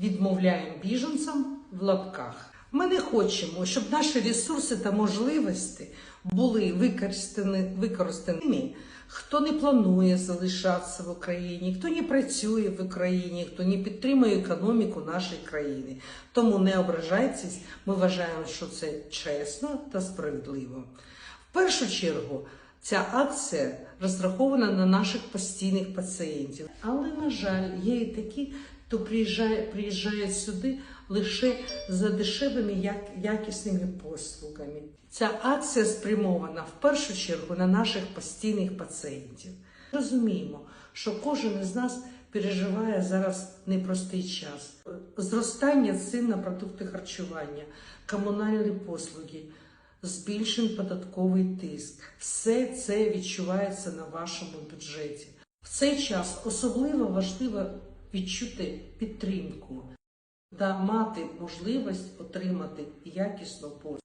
відмовляємо біженцям в лапках. Ми не хочемо, щоб наші ресурси та можливості були використані, використані. Хто не планує залишатися в Україні, хто не працює в Україні, хто не підтримує економіку нашої країни. Тому не ображайтесь, ми вважаємо, що це чесно та справедливо. В першу чергу, ця акція розрахована на наших постійних пацієнтів. Але, на жаль, є і такі, хто приїжджає, приїжджає сюди лише за дешевими як- якісними послугами. Ця акція спрямована в першу чергу на наших постійних пацієнтів. Розуміємо, що кожен із нас переживає зараз непростий час. Зростання цін на продукти харчування, комунальні послуги, збільшений податковий тиск. Все це відчувається на вашому бюджеті. В цей час особливо важливо відчути підтримку та мати можливість отримати якісну послугу.